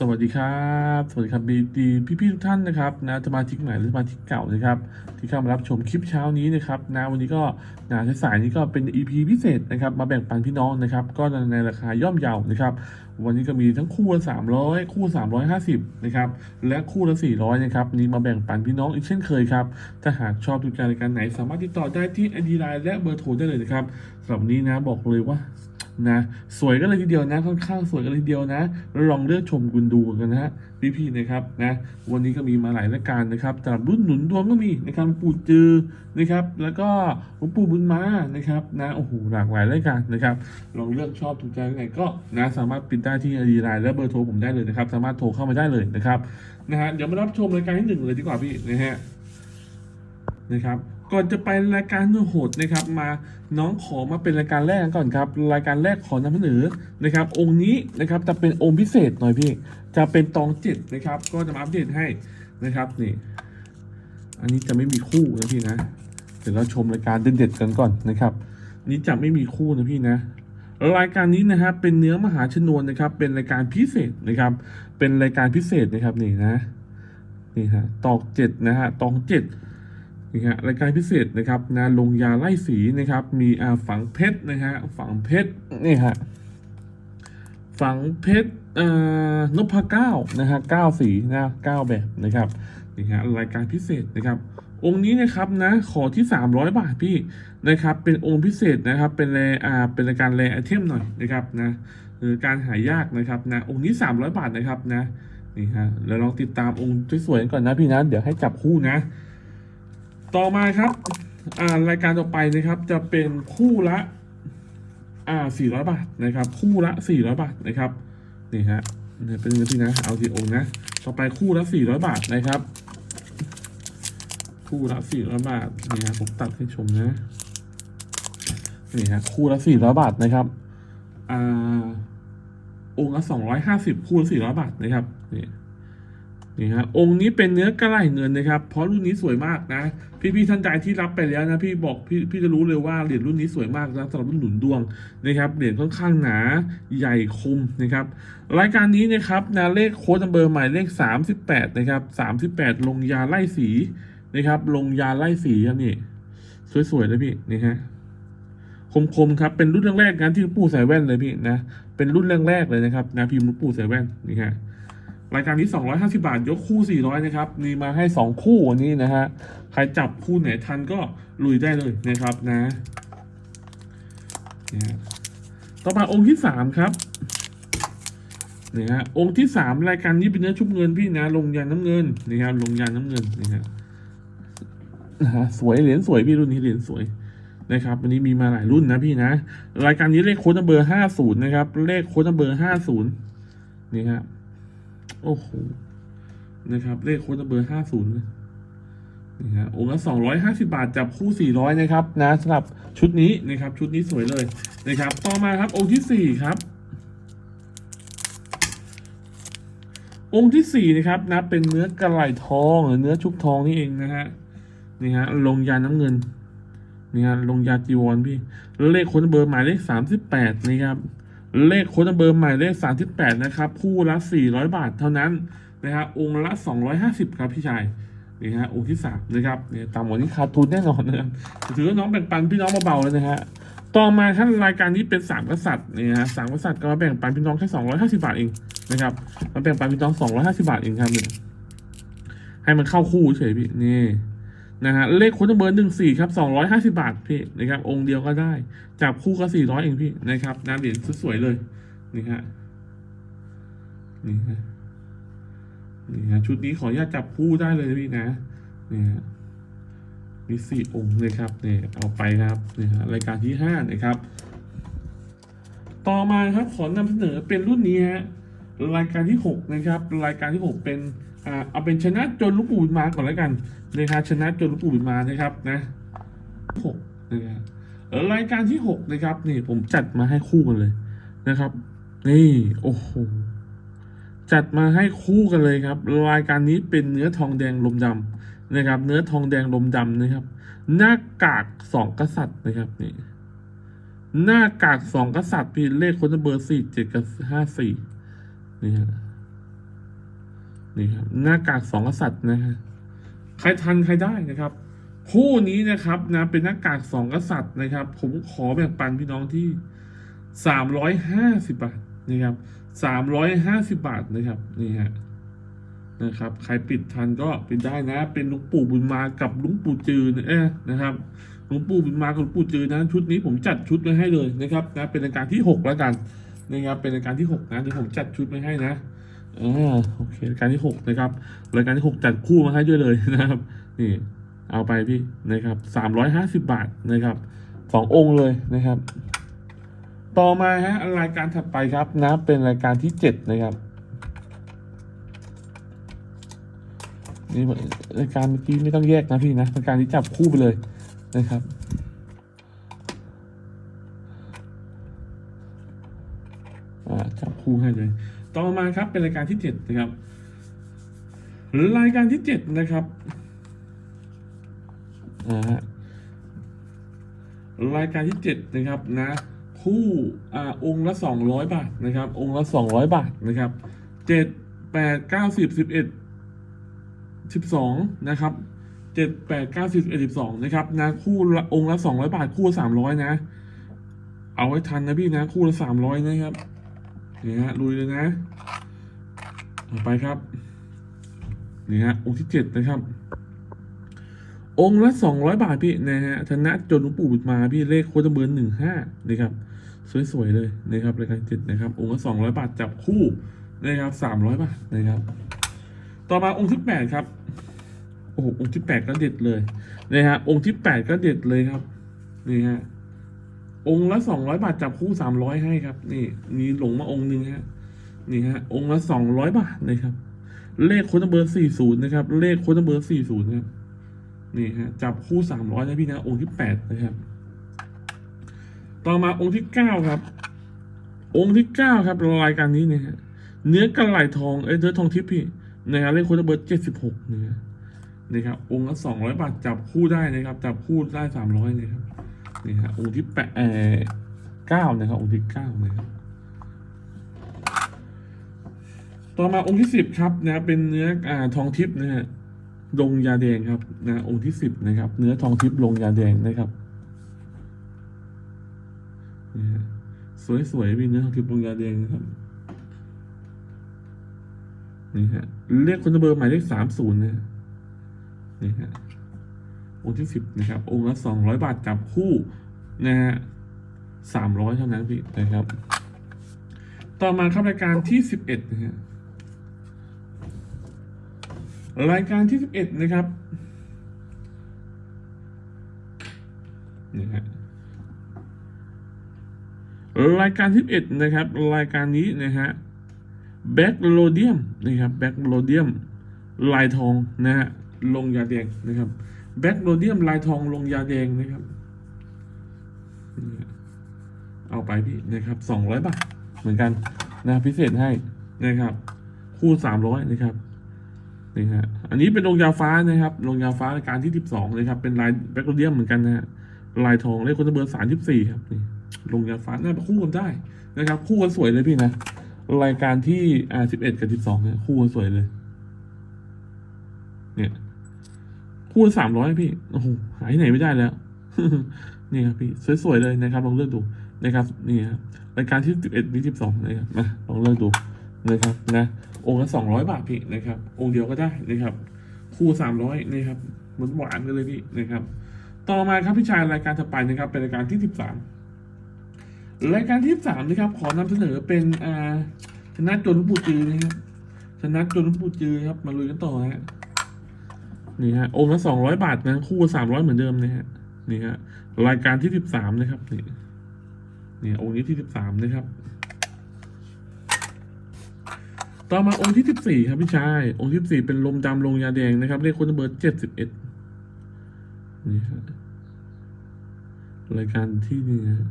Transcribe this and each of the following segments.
สวัสดีครับ สวัสดีครับดีดีพี่ๆทุกท่านนะครับนะสมาชิกใหม่หรือสมาชิกเก่านะครับที่เข้ามารับชมคลิปเช้านี้นะครับนะวันนี้ก็นะสายนี้ก็เป็น EP พิเศษนะครับมาแบ่งปันพี่น้องนะครับก็ในราคาย่อมเยานะครับวันนี้ก็มีทั้งคู่ละ300 คู่ 350นะครับและคู่ละ 400นะครับนี่มาแบ่งปันพี่น้องอีกเช่นเคยครับถ้าหากชอบดูการรายการไหน สามารถติดต่อได้ที่ ID Line และเบอร์โทรได้เลยนะครับสำหรับนี้นะบอกเลยว่า นะสวยกันเลยทีเดียวนะค่อนข้างสวยกันเลยทีเดียวนะแล้วลองเลือกชมกุนดูกันนะฮะพี่ๆนะครับนะวันนี้ก็มีมาหลายรายการนะครับสำหรับรุ่นหนุนดวงก็มีนะครับปู่จือนะครับ แล้วก็หลวงปู่บุญมานะครับนะโอ้โหหลากหลายรายการนะครับลองเลือกชอบถูกใจยังไงก็นะสามารถปิดได้ที่ไอดีไลน์และเบอร์โทรผมได้เลยนะครับ สามารถโทรเข้ามาได้เลยนะครับนะฮะเดี๋ยวมารับชมรายการที่หนึ่งเลยดีกว่าพี่นะฮะนะครับ ก่อนจะไปรายการโหดนะครับ มาน้องขอมาเป็นรายการแรกก่อนครับ รายการแรกขอนำเสนอนะครับ องค์นี้นะครับจะเป็นองค์พิเศษหน่อยพี่ จะเป็นตองเจ็ดนะครับ ก็จะมาอัปเดตให้นะครับนี่ อันนี้จะไม่มีคู่นะพี่นะเดี๋ยวเราชมรายการเด็ดๆกันก่อนนะครับ นี้จะไม่มีคู่นะพี่นะรายการนี้นะครับเป็นเนื้อมหาชนวนนะครับ เป็นรายการพิเศษนะครับ เป็นรายการพิเศษนะครับนี่นะนี่ฮะตอกเจ็ดนะฮะตองเจ็ด นี่ฮะรายการพิเศษนะครับนะลงยาไล่สีนะครับ มีอาฝังเพชรนะฮะฝังเพชรนี่ฮะฝังเพชรนพเก้านะฮะเก้าสีนะเก้าแบบนะครับนี่ฮะรายการพิเศษนะครับองค์นี้นะครับนะขอที่ 300 บาทพี่นะครับ เป็นองค์พิเศษนะครับ เป็นแรอ่าเป็นรายการแรไอเทมหน่อยนะครับนะหรือการหายากนะครับนะองค์นี้ 300 บาทนะครับนะนี่ฮะแล้วลองติดตามองค์สวยๆก่อนนะพี่นะเดี๋ยวให้จับคู่นะ ต่อมาครับอ่ารายการต่อไปนะครับจะเป็นคู่ละอ่า400บาทนะครับ คู่ละ400บาทนะครับนี่ฮะเนี่ยเป็นเงินที่นะเอาสี่องนะ ต่อไปคู่ละ400บาทนะครับ คู่ละ400บาทนี่ฮะผมตัดให้ชมนะนี่ฮะคู่ละ400บาทนะครับอ่าองค์ละ250คู่ละ400บาทนะครับนี่ นี่ฮะองค์นี้เป็นเนื้อกระไหลเงินนะครับ เพราะรุ่นนี้สวยมากนะ พี่ๆท่านใดที่รับไปแล้วนะพี่บอกพี่พี่จะรู้เลยว่าเหรียญรุ่นนี้สวยมากนะสำหรับรุ่นหนุนดวงนะครับเหรียญค่อนข้างหนาใหญ่คมนะครับรายการนี้นะครับนะเลขโค้ดนัมเบอร์หมายเลข 38นะครับ38 ลงยาไล่สีนะครับ ลงยาไล่สีนี่สวยๆเลยพี่นี่ฮะคมๆครับเป็นรุ่นแรกๆนะที่ปู่ใส่แว่นเลยพี่นะเป็นรุ่นแรกๆเลยนะครับนะพิมพ์ปู่ใส่แว่นนี่ฮะ รายการนี้250 บาท ยกคู่ 400 นะครับ มีมาให้ 2 คู่วันนี้นะฮะ ใครจับคู่ไหนทันก็ลุยได้เลยนะครับนะนี่ฮะต่อมาองค์ที่ 3 ครับนี่ฮะองค์ที่ 3 รายการนี้เป็นเนื้อชุบเงินพี่นะ ลงยันน้ำเงินนี่ครับลงยันน้ำเงินนี่ฮะนะฮะสวยเหรียญสวยพี่รุ่นนี้เหรียญสวยนะครับวันนี้มีมาหลายรุ่นนะพี่นะ รายการนี้เลขโค้ดนัมเบอร์50นย์นะครับ เลขโค้ดนัมเบอร์50นี่ฮะ โอ้โห นะครับ เลขโค้ดเบอร์ห้าศูนย์นี่ฮะองค์ละสองร้อยห้าสิบาท จับคู่สี่ร้อยนะครับ นะสำหรับชุดนี้นะครับ ชุดนี้สวยเลยนะครับ ต่อมาครับ องค์ที่สี่ครับ องค์ที่สี่นะครับนะเป็นเนื้อกระไหล่ทองหรือเนื้อชุบทองนี่เองนะฮะนี่ฮะลงยาน้ำเงินนี่ฮะลงยาจีวรพี่เลขค้ดเบอร์หมายเลขสามสิบแปดนะครับ เลขโค้ดเบอร์ใหมายเลข 38 นะครับ คู่ละ 400 บาทเท่านั้นนะครับองค์ละ 250 ครับพี่ชายนี่ฮะองค์ที่สามนะครับเนี่ยตามวันนี้ขาดทุนแน่นอนนะครับถือว่าน้องแบ่งปันพี่น้องเบาๆเลยนะฮะต่อมาท่านรายการนี้เป็นสามกษัตริย์นี่ฮะสามกษัตริย์ก็มาแบ่งปันพี่น้องแค่250บาทเองนะครับมาแบ่งปันพี่น้อง250บาทเองครับเนี่ยให้มันเข้าคู่เฉยพี่นี่ นะฮะเลขค้ดเบอร์หนึ่งสี่ครับสองร้อยห้าสิบาทพี่นะครับ องค์เดียวก็ได้ จับคู่ก็สี่ร้อยเองพี่นะครับน้ำเหรียญสวยๆเลยนี่ฮะนี่ฮะนี่ฮะชุดนี้ขออนุญาตจับคู่ได้เลยพี่นะนี่ฮะมีสี่องค์เลยครับเนี่ยเอาไปครับนี่ฮะรายการที่ห้านะครับ ต่อมาครับขอนำเสนอเป็นรุ่นนี้ฮะรายการที่หกนะครับ รายการที่หกเป็น อ่าเอาเป็นชนะจนลูกปู่บุญมาก่อนแล้วกันนะครับชนะจนลูกปู่บุญมานะครับนะหกนะครับรายการที่หกนะครับ นี่ผมจัดมาให้คู่กันเลยนะครับ นี่โอ้โหจัดมาให้คู่กันเลยครับ รายการนี้เป็นเนื้อทองแดงลมดำนะครับ เนื้อทองแดงลมดำนะครับ หน้ากากสองกษัตริย์นะครับนี่หน้ากากสองกษัตริย์พี่เลขคนเบอร์สี่เจ็ดกับห้าสี่นี่ฮะ นี่ครับหน้ากากสองกษัตริย์นะฮะใครทันใครได้นะครับ คู่นี้นะครับนะเป็นหน้ากากสองกษัตริย์นะครับ ผมขอแบ่งปันพี่น้องที่สามร้อยห้าสิบบาทนะครับสามร้อยห้าสิบบาทนะครับนี่ฮะนะครับ ใครปิดทันก็ปิดได้นะ เป็นลุงปู่บุญมากับลุงปู่จือนะเอ๊ะนะครับหลวงปู่บุญมากับหลวงปู่จือนะชุดนี้ผมจัดชุดไว้ให้เลยนะครับนะเป็นรายการที่หกแล้วกันนะครับเป็นรายการที่หกนะเดี๋ยวผมจัดชุดไว้ให้นะ อ่าโอเครายการที่หกนะครับรายการที่หกจัดคู่มาให้ด้วยเลยนะครับ นี่ เอาไปพี่นะครับสามร้อยห้าสิบบาทนะครับสององค์เลยนะครับ ต่อมาฮะรายการถัดไปครับนะเป็นรายการที่เจ็ดนะครับนี่รายการเมื่อกี้ไม่ต้องแยกนะพี่นะรายการที่จับคู่ไปเลยนะครับจับคู่ให้เลย ต่อมาครับเป็นรายการที่เจ็ดนะครับรายการที่เจ็ดนะครับอ่าฮะรายการที่เจ็ดนะครับนะคู่อ่าองค์ละสองร้อยบาทนะครับ องค์ละสองร้อยบาทนะครับเจ็ดแปดเก้าสิบสิบเอ็ดสิบสองนะครับเจ็ดแปดเก้าสิบเอ็ดสิบสองนะครับนะคู่ละองค์ละสองร้อยบาท คู่สามร้อยนะ เอาไว้ทันนะพี่นะ คู่ละสามร้อยนะครับ นี่ฮะลุยเลยนะต่อไปครับนี่ฮะองค์ที่เจ็ดนะครับ องค์ละสองร้อยบาทพี่นะฮะธนะจนหลวงปู่บุตรมาพี่เลขโคตรเบอร์หนึ่งห้านะครับ สวยๆเลยนะครับรายการเจ็ดนะครับ องค์ละสองร้อยบาทจับคู่นะครับสามร้อยบาทนะครับ ต่อมาองค์ที่แปดครับโอ้โหองค์ที่แปดก็เด็ดเลยนะฮะองค์ที่แปดก็เด็ดเลยครับนี่ฮะ องค์ละสองร้อยบาทจับคู่สามร้อยให้ครับ นี่มีหลงมาองค์หนึ่งฮะนี่ฮะ องค์ละสองร้อยบาทนะครับ เลขโค้ดเบอร์สี่ศูนย์นะครับ เลขโค้ดเบอร์สี่ศูนย์ครับนี่ฮะจับคู่สามร้อยนะพี่นะองค์ที่แปดนะครับ ต่อมาองค์ที่เก้าครับ องค์ที่เก้าครับรายการนี้เนะฮะเนื้อกระไหลทองเอ้ยเนื้อทองทิพย์พี่นะครับเลขโค้ดเบอร์เจ็ดสิบหกนะฮะนี่ครับองค์ละสองร้อยบาทจับคู่ได้นะครับ จับคู่ได้สามร้อยนะครับ นี่ฮะองค์ที่แปดเอ่อเก้านะครับองค์ที่เก้านะครับ ต่อมาองค์ที่สิบครับนะเป็นเนื้ออ่าทองทิพย์นะฮะลงยาแดงครับนะองค์ที่สิบนะครับ เนื้อทองทิพย์ลงยาแดงนะครับนี่ฮะสวยๆมีเนื้อทองทิพย์ลงยาแดงนะครับนี่ฮะเลขคนเบอร์หมายเลขสามศูนย์นะฮะนี่ฮะ องค์ที่สิบนะครับ องค์ละสองร้อยบาทจับคู่นะฮะสามร้อยเท่านั้นพี่นะครับ ต่อมาครับรายการที่สิบเอ็ดนะฮะรายการที่สิบเอ็ดนะครับนี่ฮะรายการที่เอ็ดนะครับ รายการนี้นะฮะแบ็กโลเดียมนะครับแบ็กโลเดียมลายทองนะฮะลงยาแดงนะครับ แบ็กโรเดียมลายทองลงยาแดงนะครับ เอาไปพี่นะครับสองร้อยบาทเหมือนกันนะพิเศษให้นะครับ คู่สามร้อยนะครับนี่ฮะอันนี้เป็นลงยาฟ้านะครับลงยาฟ้ารายการที่สิบสองนะครับ เป็นลายแบ็กโรเดียมเหมือนกันนะฮะลายทองเลขคนเบอร์สามสิบสี่ครับนี่ลงยาฟ้าน่าจะคู่กันได้นะครับ คู่กันสวยเลยพี่นะรายการที่อ่าสิบเอ็ดกับสิบสองเนี่ยคู่กันสวยเลย เนี่ย คู่สามร้อยพี่โอ้โหหายไหนไม่ได้แล้วนี่ครับพี่สวยๆเลยนะครับลองเลือกดูนะครับนี่ครับรายการที่สิบเอ็ดมีสิบสองนะครับมาลองเลือกดูนะครับนะองค์ละสองร้อยบาทพี่นะครับ องค์เดียวก็ได้นะครับ คู่สามร้อยนะครับเหมันหวานกันเลยพี่นะครับ ต่อมาครับพี่ชายรายการถัดไปนะครับ เป็นรายการที่สิบสามรายการที่สิบสามนะครับ ขอนำเสนอเป็นอ่าชนะจนปูจือนะครับชนะจนปูจือครับมาลุยกันต่อฮะ นี่ฮะองค์ละสองร้อยบาทนะคู่สามร้อยเหมือนเดิมนะฮะนี่ฮะรายการที่สิบสามนะครับนี่นี่องค์นี้ที่สิบสามนะครับ ต่อมาองค์ที่สิบสี่ครับพี่ชาย องค์ที่สิบสี่เป็นลมดำลงยาแดงนะครับเลขคนเบอร์เจ็ดสิบเอ็ดนี่ฮะรายการที่นี่ฮะ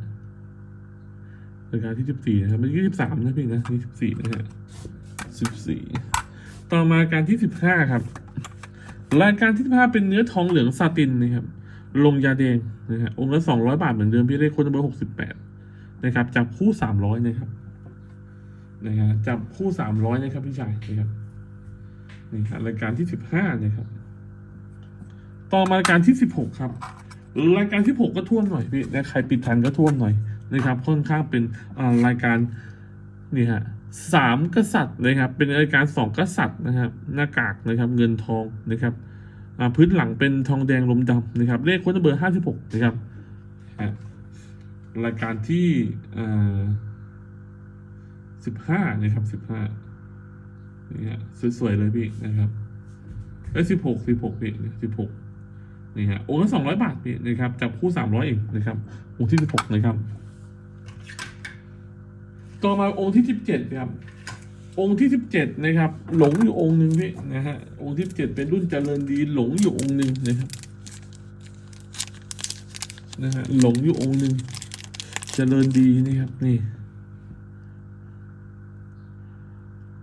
รายการที่สิบสี่นะครับไม่ใช่สิบสามนะพี่นะนี่สิบสี่นะฮะสิบสี่ต่อมาการที่สิบห้าครับ รายการที่สิบห้าเป็นเนื้อทองเหลืองซาตินนะครับ ลงยาแดงนะฮะองค์ละสองร้อยบาทเหมือนเดิมพี่เลขคนเบอร์หกสิบแปดนะครับ จับคู่สามร้อยนะครับนะฮะจับคู่สามร้อยนะครับพี่ชายนะครับนี่ครับรายการที่สิบห้านะครับ ต่อมารายการที่สิบหกครับ รายการที่หกก็ท่วมหน่อยพี่นะใครปิดทันก็ท่วมหน่อยนะครับ ค่อนข้างเป็นอ่ารายการนี่ฮะ สามกษัตริย์นะครับ เป็นรายการสองกษัตริย์นะครับ หน้ากากนะครับ เงินทองนะครับพื้นหลังเป็นทองแดงลมดำนะครับ เลขค้ดเบอร์ห้าสิบหกนะครับรายการที่สิบห้านะครับสิบห้านี่ฮะสวยๆเลยพี่นะครับเอ้สิบหกสิบหกพี่สิบหกนี่ฮะโองค์ละสองร้อยบาทพี่นะครับจับคู่สามร้อยเองนะครับองที่สิบหกนะครับ ต่อมาองค์ที่สิบเจ็ดครับ องค์ที่สิบเจ็ดนะครับ หลงอยู่องค์หนึ่งพี่นะฮะองค์ที่สิบเจ็ดเป็นรุ่นเจริญดีหลงอยู่องค์หนึ่งนะครับนะฮะหลงอยู่องค์หนึ่งเจริญดีนะครับนี่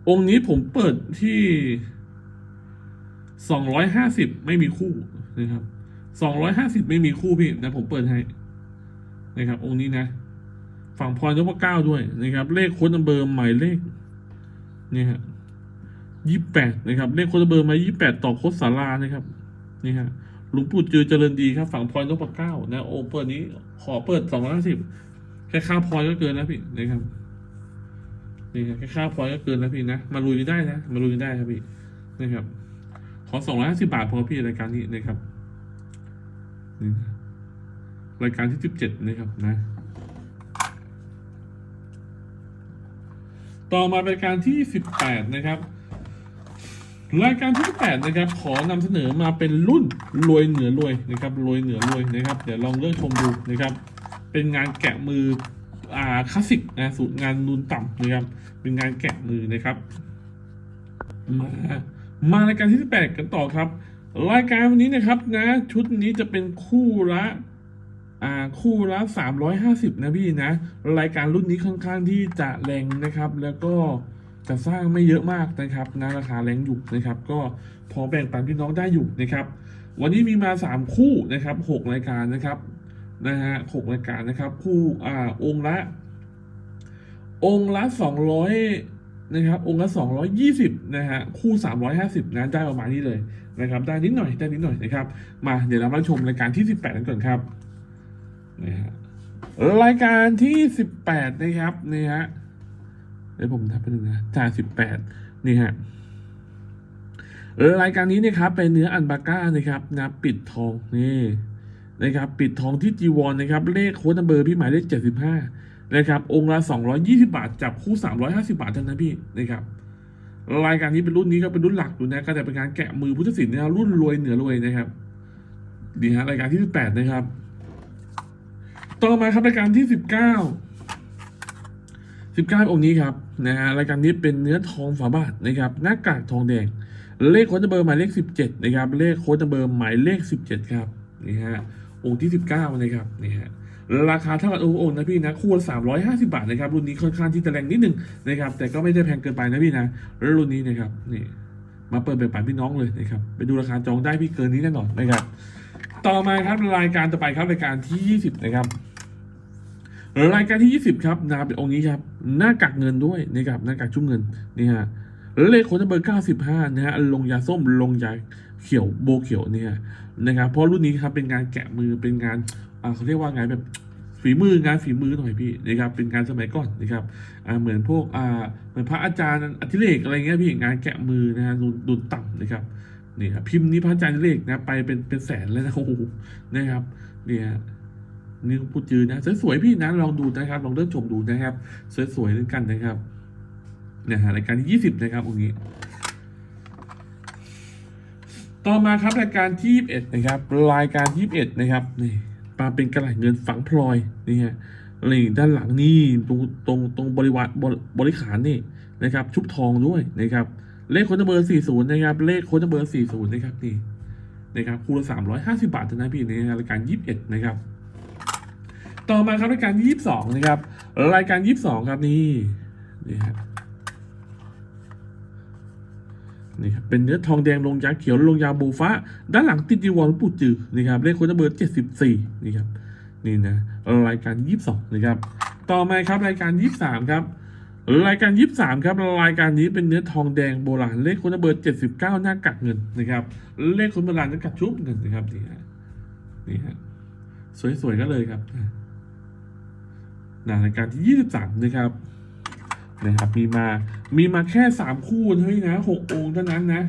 องค์นี้ผมเปิดที่สองร้อยห้าสิบไม่มีคู่นะครับสองร้อยห้าสิบไม่มีคู่พี่นะผมเปิดให้นะครับ องค์นี้นะ ฝั่งพรยกเก้าด้วยนะครับ เลขโค้ดนัมเบอร์หมายเลขนี่ฮะยี่แปดนะครับ เลขโค้ดนัมเบอร์มายี่แปดต่อโค้ดสารานะครับนี่ฮะหลวงปู่เจอเจริญดีครับ ฝั่งพรยกเก้านะโอเปิดนี้ขอเปิดสองร้อยห้าสิบแค่ค่าพรก็เกินแล้วพี่นะครับนี่ครับแค่ค่าพรก็เกินแล้วพี่นะมาลุยกันได้นะมาลุยกันได้ครับพี่นะครับขอสองร้อยห้าสิบาทพอพี่รายการนี้นะครับนี่รายการที่สิบเจ็ดนะครับนะ ต่อมารายการที่สิบแปดนะครับ รายการที่สิบแปดนะครับ ขอนำเสนอมาเป็นรุ่นรวยเหนือรวยนะครับรวยเหนือรวยนะครับ เดี๋ยวลองเลือกชมดูนะครับ เป็นงานแกะมืออ่าคลาสสิกนะสูตรงานนูนต่ำนะครับ เป็นงานแกะมือนะครับ มามารายการที่ 18 กันต่อครับ รายการวันนี้นะครับนะ ชุดนี้จะเป็นคู่ละ อ่าคู่ละ 350 นะพี่นะ รายการรุ่นนี้ค่อนข้างที่จะแรงนะครับ แล้วก็จะสร้างไม่เยอะมากนะครับนะราคาแรงอยู่นะครับ ก็พอแบ่งปันพี่น้องได้อยู่นะครับ วันนี้มีมา 3 คู่นะครับ 6 รายการนะครับนะฮะหกรายการนะครับ คู่อ่าองค์ละ องค์ละสองร้อยนะครับ องค์ละสองร้อยยี่สิบนะฮะคู่สามร้อยห้าสิบนะได้ประมาณนี้เลยนะครับ ได้นิดหน่อยได้นิดหน่อยนะครับ มาเดี๋ยวเรามาชมรายการที่สิบแปดกันก่อนครับ นะฮะรายการที่สิบแปดนะครับนี่ฮะเดี๋ยวผมทับไปหนึ่งนะจ่าสิบแปดนี่ฮะรายการนี้นะครับเป็นเนื้ออันบาก้านะครับนะปิดทองนี่นะครับปิดทองที่จีวอนนะครับ เลขโค้ดนัมเบอร์พี่หมายเลขเจ็ดสิบห้านะครับ องค์ละสองร้อยี่สิบาท จับคู่สามร้อยห้าสิบาทเท่านั้นพี่นะครับรายการนี้เป็นรุ่นนี้ก็เป็นรุ่นหลักอยู่นะก็จะเป็นการแกะมือพุทธศิลป์นะครับรุ่นรวยเหนือรวยนะครับดีฮะรายการที่สิบแปดนะครับ ต่อมาครับรายการที่สิบเก้าสิบเก้าองค์นี้ครับนะฮะรายการนี้เป็นเนื้อทองฝาบาทนะครับหน้ากากทองแดง เลขโค้ดเบอร์หมายเลขสิบเจ็ดนะครับ เลขโค้ดเบอร์หมายเลขสิบเจ็ดครับนี่ฮะองค์ที่สิบเก้านะครับนี่ฮะราคาเท่ากับองค์องค์นะพี่นะคู่สามร้อยห้าสิบาทนะครับ รุ่นนี้ค่อนข้างที่จะแรงนิดนึงนะครับ แต่ก็ไม่ได้แพงเกินไปนะพี่นะแล้วรุ่นนี้นะครับนี่มาเปิดเป็นปันพี่น้องเลยนะครับไปดูราคาจองได้พี่เกินนี้แน่นอนนะครับ ต่อมาครับรายการต่อไปครับรายการที่ยี่สิบนะครับ รายการที่ 20 ครับนะครับเป็นองค์นี้ครับ หน้ากากเงินด้วยนะครับหน้ากากชุ่มเงินนี่ฮะเลขโค้ดเบอร์95นะฮะลงยาส้มลงยาเขียวโบเขียวเนี่ยนะครับเพราะรุ่นนี้ครับเป็นงานแกะมือเป็นงานอ่าเขาเรียกว่าไงแบบฝีมืองานฝีมือหน่อยพี่นะครับเป็นงานสมัยก่อนนะครับอ่าเหมือนพวกอ่าเหมือนพระอาจารย์อธิเรกอะไรเงี้ยพี่งานแกะมือนะฮะดุนดุต่ำนะครับนี่ครับพิมพ์นี้พระอาจารย์อธิเรกนะไปเป็นเป็นแสนเลยนะโอ้โหนะครับเนี่ย นี่พูดจืดนะสวยๆพี่นะลองดูนะครับ ลองเริ่มชมดูนะครับ สวยๆด้วยกันนะครับเนี่ยฮะรายการที่ยี่สิบนะครับตรงนี้ ต่อมาครับรายการที่ยี่สิบเอ็ดนะครับ รายการยี่สิบเอ็ดนะครับนี่มาเป็นกระไหลเงินฝังพลอยนี่ฮะนี่ด้านหลังนี่ตรงตรงตรงบริวารบริบริขารนี่นะครับ ชุบทองด้วยนะครับ เลขโค้ดเบอร์สี่ศูนย์นะครับ เลขโค้ดเบอร์สี่ศูนย์นะครับนี่นะครับคูณสามร้อยห้าสิบบาทเท่านั้นพี่ในรายการยี่สิบเอ็ดนะครับ ต่อมาครับรายการยี่สิบสองนะครับ รายการยี่สิบสองครับนี่นี่ฮะนี่ครับเป็นเนื้อทองแดงลงยาเขียวลงยาบูฟ้า ด้านหลังติดจีวรปูจือนะครับเลขโค้ดเบอร์เจ็ดสิบสี่นี่ครับนี่นะรายการยี่สิบสองนะครับ ต่อมาครับรายการยี่สิบสามครับรายการยี่สามครับรายการนี้เป็นเนื้อทองแดงโบราณเลขคนเบอร์เจ็ดสิบเก้าหน้ากักเงินนะครับเลขคนโบราณหน้ากักชุบเงินนะครับนี่ฮะนี่ฮะสวยๆก็เลยครับ นะรายการที่ยี่สิบสามนะครับนะครับมีมา มีมาแค่สามคู่เท่านี้นะหกองค์เท่านั้นนะ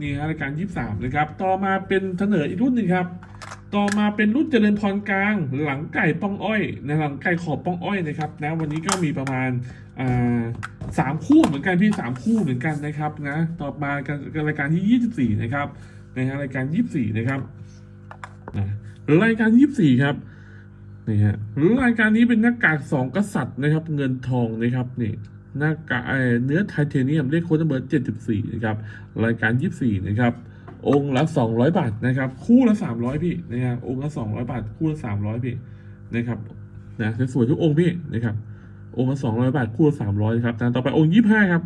นี่ฮะรายการยี่สามนะครับ ต่อมาเป็นเสนออีกรุ่นหนึ่งครับ ต่อมาเป็นรุ่นเจริญพรกลาง หลังไก่ป้องอ้อยนะหลังไก่ขอบป้องอ้อยนะครับนะวันนี้ก็มีประมาณอ่าสามคู่เหมือนกันพี่สามคู่เหมือนกันนะครับนะต่อมากันรายการที่ยี่สิบสี่นะครับนะฮะรายการยี่สิบสี่นะครับนะรายการยี่สิบสี่ครับ นี่ฮะรายการนี้เป็นหน้ากากสองกษัตริย์นะครับ เงินทองนะครับนี่หน้ากากเนื้อไทเทเนียมเลขโค้ดเบอร์เจ็ดสิบสี่นะครับรายการยี่สิบสี่นะครับองค์ละสองร้อยบาทนะครับคู่ละสามร้อยพี่นะครับองค์ละสองร้อยบาท คู่ละสามร้อยพี่นะครับนะสวยทุกองค์พี่นะครับองค์ละสองร้อยบาทคู่ละสามร้อยครับนะต่อไปองค์ยี่ห้าครับ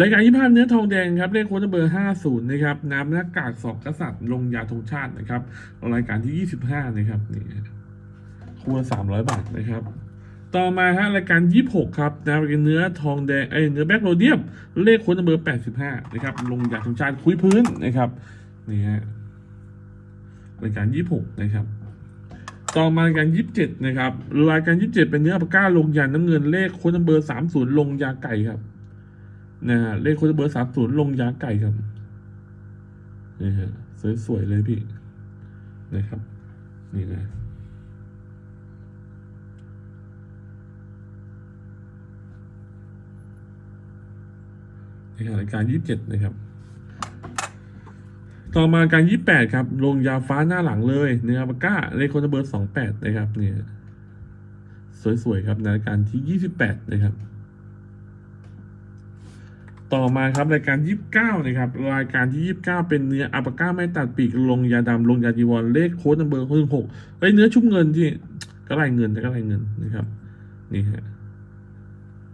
รายการยี่ห้าเนื้อทองแดงครับเลขโค้ดเบอร์ห้าศูนย์นะครับน้ำหน้ากากสองกษัตริย์ลงยาธงชาตินะครับรายการที่ยี่สิบห้านะครับนี่ คู่ละสามร้อยบาทนะครับ ต่อมาฮะรายการยี่หกครับนะเป็นเนื้อทองแดงเอ้เนื้อแบล็กโรเดียมเลขค้ดเบอร์แปดสิบห้านะครับ ลงจากธงชาติคุยพื้นนะครับนี่ฮะรายการยี่หกนะครับต่อมารายการยี่สิบเจ็ดนะครับ รายการยี่สิบเจ็ดเป็นเนื้อปากก้าลงยาน้ำเงินเลขโค้ดเบอร์สามศูนย์ลงยาไก่ครับนะฮะเลขโค้ดเบอร์สามศูนย์ลงยาไก่ครับนี่ฮะสวยๆเลยพี่นะครับนี่นะ นะครับรายการยี่สิบเจ็ดนะครับ ต่อมาการยี่แปดครับ ลงยาฟ้าหน้าหลังเลยเนื้อปากก้าเลขโคนเบอร์สองแปดนะครับเนี่ยสวย ๆ ครับในรายการที่ยี่สิบแปดนะครับ ต่อมาครับรายการยี่สิบเก้านะครับ รายการที่ยี่สิบเก้าเป็นเนื้ออัปาก้าไม่ตัดปีกลงยาดำลงยาจีวรเลขโค้ดเบอร์หนึ่งหกเอ้ยเนื้อชุบเงินที่ก็ไรเงินแต่ก็ไรเงินนะครับ นี่ฮะ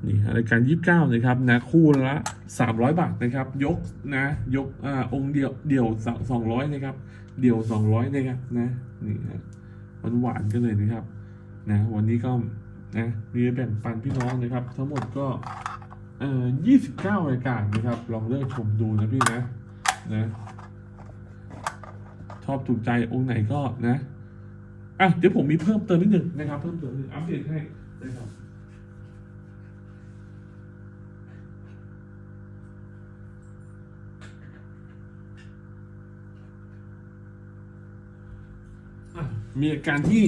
นี่ฮะรายการยี่สิบเก้านะครับนะคู่ละสามร้อยบาทนะครับ ยกนะยกอ่าองค์เดียวเดี่ยวสองร้อยนะครับ เดี่ยวสองร้อยนะครับนะนี่ฮะหวานหวานกันเลยนะครับนะวันนี้ก็นะมีแบ่งปันพี่น้องนะครับ ทั้งหมดก็เอ่อยี่สิบเก้ารายการนะครับ ลองเลือกชมดูนะพี่นะนะชอบถูกใจองค์ไหนก็นะอะเดี๋ยวผมมีเพิ่มเติมนิดหนึ่งนะครับ เพิ่มเติมนิดนึงอัปเดตให้นะครับ มีอาการที่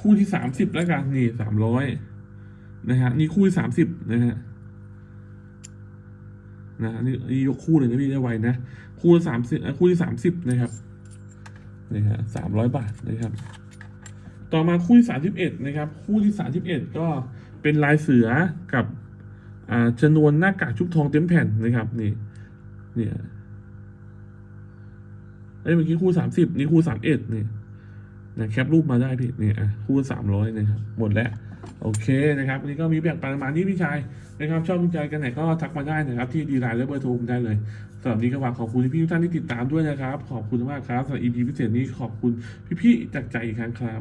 คู่ที่สามสิบแล้วกันนี่สามร้อยนะฮะนี่คู่ที่สามสิบนะฮะนะนี่นี่ยกคู่เลยนะพี่ได้ไวนะคู่สามสิบคู่ที่สามสิบนะครับนี่ฮะสามร้อยบาทนะครับ ต่อมาคู่ที่สามสิบเอ็ดนะครับ คู่ที่สามสิบเอ็ดก็เป็นลายเสือกับอ่าชนวนหน้ากากชุบทองเต็มแผ่นนะครับนี่เนี่ยเอ้ยเมื่อกี้คู่สามสิบนี่คู่สามเอ็ดนี่ นะแคปรูปมาได้พี่เนี่ยคู่สามร้อยนะครับ หมดแล้ว โอเคนะครับวันนี้ก็มีแบ่งปันประมาณนี้พี่ชายนะครับชอบสนใจกันไหนก็ทักมาได้นะครับ ที่ดีไลน์และเบอร์โทรได้เลยสำหรับวันนี้ก็ฝากขอบคุณพี่ทุกท่านที่ติดตามด้วยนะครับ ขอบคุณมากครับสำหรับ EP พิเศษนี้ขอบคุณพี่ๆจากใจอีกครั้งครับ